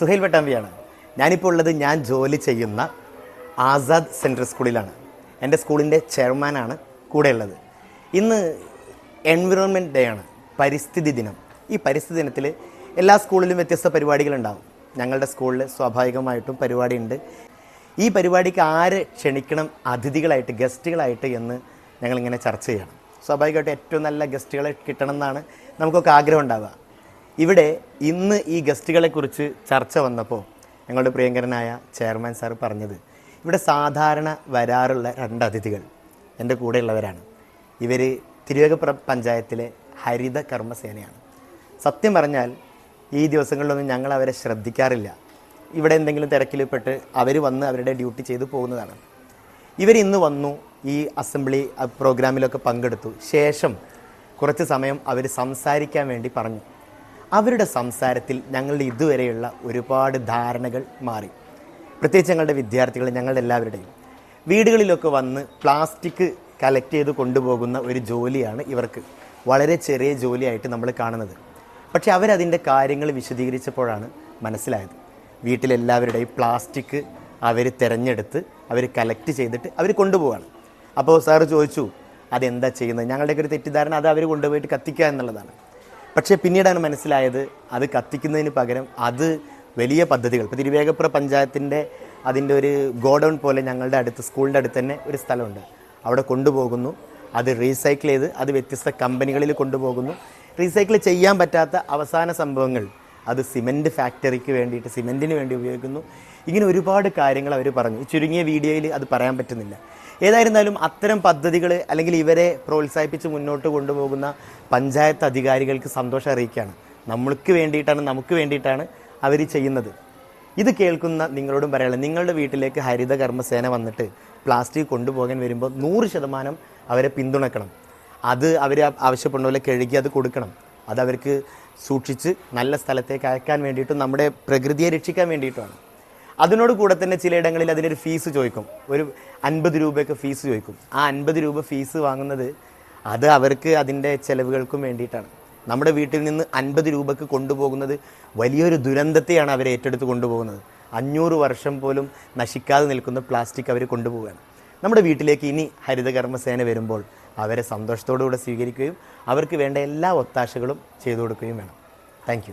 സുഹൈൽ പട്ടാമ്പിയാണ് ഞാനിപ്പോൾ ഉള്ളത് ഞാൻ ജോലി ചെയ്യുന്ന ആസാദ് സെൻട്രൽ സ്കൂളിലാണ്. എന്റെ സ്കൂളിന്റെ ചെയർമാനാണ് കൂടെയുള്ളത്. ഇന്ന് എൻവിറോൺമെന്റ് ഡേ ആണ്. പരിസ്ഥിതി ദിനം. ഈ പരിസ്ഥിതി ദിനത്തിൽ എല്ലാ സ്കൂളിലും വ്യത്യസ്ത പരിപാടികളുണ്ടാകും ഞങ്ങളുടെ സ്കൂളിൽ സ്വാഭാവികമായിട്ടും പരിപാടിയുണ്ട്. ഈ പരിപാടിക്ക് ആര് ക്ഷണിക്കണം അതിഥികളായിട്ട് ഗസ്റ്റുകളായിട്ട് എന്ന് ഞങ്ങളിങ്ങനെ ചർച്ച ചെയ്യണം. സ്വാഭാവികമായിട്ടും ഏറ്റവും നല്ല ഗസ്റ്റുകളെ കിട്ടണം എന്നാണ് നമുക്കൊക്കെ ആഗ്രഹം ഉണ്ടാവുക. ഇവിടെ ഇന്ന് ഈ ഗസ്റ്റുകളെക്കുറിച്ച് ചർച്ച വന്നപ്പോൾ ഞങ്ങളുടെ പ്രിയങ്കരനായ ചെയർമാൻ സാർ പറഞ്ഞത് ഇവിടെ സാധാരണ വരാറുള്ള രണ്ട് അതിഥികൾ എന്റെ കൂടെയുള്ളവരാണ്. ഇവർ തിരുവേഗപ്പുറം പഞ്ചായത്തിലെ ഹരിത കർമ്മസേനയാണ്. സത്യം പറഞ്ഞാൽ ഈ ദിവസങ്ങളിലൊന്നും ഞങ്ങൾ അവരെ ശ്രദ്ധിക്കാറില്ല. ഇവിടെ എന്തെങ്കിലും തിരക്കിൽപ്പെട്ട് അവർ വന്ന് അവരുടെ ഡ്യൂട്ടി ചെയ്തു പോകുന്നതാണ്. ഇവർ ഇന്ന് വന്നു ഈ അസംബ്ലി പ്രോഗ്രാമിലൊക്കെ പങ്കെടുത്തു. ശേഷം കുറച്ച് സമയം അവർ സംസാരിക്കാൻ വേണ്ടി പറഞ്ഞു. അവരുടെ സംസാരത്തിൽ ഞങ്ങളുടെ ഇതുവരെയുള്ള ഒരുപാട് ധാരണകൾ മാറി. പ്രത്യേകിച്ച് ഞങ്ങളുടെ വിദ്യാർത്ഥികൾ ഞങ്ങളുടെ എല്ലാവരുടെയും. വീടുകളിലൊക്കെ വന്ന് പ്ലാസ്റ്റിക് കളക്ട് ചെയ്ത് കൊണ്ടുപോകുന്ന ഒരു ജോലിയാണ് ഇവർക്ക്. വളരെ ചെറിയ ജോലിയായിട്ട് നമ്മൾ കാണുന്നത്. പക്ഷേ അവരതിന്റെ കാര്യങ്ങൾ വിശദീകരിച്ചപ്പോഴാണ് മനസ്സിലായത്. വീട്ടിലെല്ലാവരുടെയും പ്ലാസ്റ്റിക് അവർ തിരഞ്ഞെടുത്ത് അവർ കളക്ട് ചെയ്തിട്ട് അവർ കൊണ്ടുപോവാണ്. അപ്പോൾ സാറ് ചോദിച്ചു അതെന്താ ചെയ്യുന്നത്? ഞങ്ങളുടെയൊക്കെ ഒരു തെറ്റിദ്ധാരണ അത് അവർ കൊണ്ടുപോയിട്ട് കത്തിക്കുക എന്നുള്ളതാണ്. പക്ഷേ പിന്നീടാണ് മനസ്സിലായത് അത് കത്തിക്കുന്നതിന് പകരം അത് വലിയ പദ്ധതികൾ. ഇപ്പോൾ തിരുവേഗപ്പുറ പഞ്ചായത്തിന്റെ അതിന്റെ ഒരു ഗോഡൗൺ പോലെ ഞങ്ങളുടെ അടുത്ത് സ്കൂളിന്റെ അടുത്ത് തന്നെ ഒരു സ്ഥലമുണ്ട്. അവിടെ കൊണ്ടുപോകുന്നു. അത് റീസൈക്കിൾ ചെയ്ത് അത് വ്യത്യസ്ത കമ്പനികളിൽ കൊണ്ടുപോകുന്നു. റീസൈക്കിൾ ചെയ്യാൻ പറ്റാത്ത അവസാന സംഭവങ്ങൾ അത് സിമെന്റ് ഫാക്ടറിക്ക് വേണ്ടിയിട്ട് സിമെന്റിന് വേണ്ടി ഉപയോഗിക്കുന്നു. ഇങ്ങനെ ഒരുപാട് കാര്യങ്ങൾ അവർ പറഞ്ഞു. ചുരുങ്ങിയ വീഡിയോയിൽ അത് പറയാൻ പറ്റുന്നില്ല. ഏതായിരുന്നാലും അത്തരം പദ്ധതികൾ അല്ലെങ്കിൽ ഇവരെ പ്രോത്സാഹിപ്പിച്ച് മുന്നോട്ട് കൊണ്ടുപോകുന്ന പഞ്ചായത്ത് അധികാരികൾക്ക് സന്തോഷം അറിയിക്കുകയാണ്. നമ്മൾക്ക് വേണ്ടിയിട്ടാണ് നമുക്ക് വേണ്ടിയിട്ടാണ് അവർ ചെയ്യുന്നത്. ഇത് കേൾക്കുന്ന നിങ്ങളോടും പറയാനുള്ളത് നിങ്ങളുടെ വീട്ടിലേക്ക് ഹരിത കർമ്മസേന വന്നിട്ട് പ്ലാസ്റ്റിക് കൊണ്ടുപോകാൻ വരുമ്പോൾ നൂറ് ശതമാനം അവരെ പിന്തുണക്കണം അത് അവർ ആവശ്യപ്പെടുന്ന പോലെ കഴുകി അത് കൊടുക്കണം. അത് അവർക്ക് സൂക്ഷിച്ച് നല്ല സ്ഥലത്തേക്ക് അയക്കാൻ വേണ്ടിയിട്ടും നമ്മുടെ പ്രകൃതിയെ രക്ഷിക്കാൻ വേണ്ടിയിട്ടുമാണ്. അതിനോട് കൂടെ തന്നെ ചിലയിടങ്ങളിൽ അതിനൊരു ഫീസ് ചോദിക്കും. ഒരു അൻപത് രൂപയൊക്കെ ഫീസ് ചോദിക്കും. ആ അൻപത് രൂപ ഫീസ് വാങ്ങുന്നത് അത് അവർക്ക് അതിന്റെ ചിലവുകൾക്കും വേണ്ടിയിട്ടാണ്. നമ്മുടെ വീട്ടിൽ നിന്ന് അൻപത് രൂപയ്ക്ക് കൊണ്ടുപോകുന്നത് വലിയൊരു ദുരന്തത്തെയാണ് അവർ ഏറ്റെടുത്ത് കൊണ്ടുപോകുന്നത്. അഞ്ഞൂറ് വർഷം പോലും നശിക്കാതെ നിൽക്കുന്ന പ്ലാസ്റ്റിക് അവർ കൊണ്ടുപോവുകയാണ്. നമ്മുടെ വീട്ടിലേക്ക് ഇനി ഹരിതകർമ്മസേന വരുമ്പോൾ അവരെ സന്തോഷത്തോടുകൂടെ സ്വീകരിക്കുകയും അവർക്ക് വേണ്ട എല്ലാ ഒത്താശകളും ചെയ്തു കൊടുക്കുകയും വേണം. താങ്ക്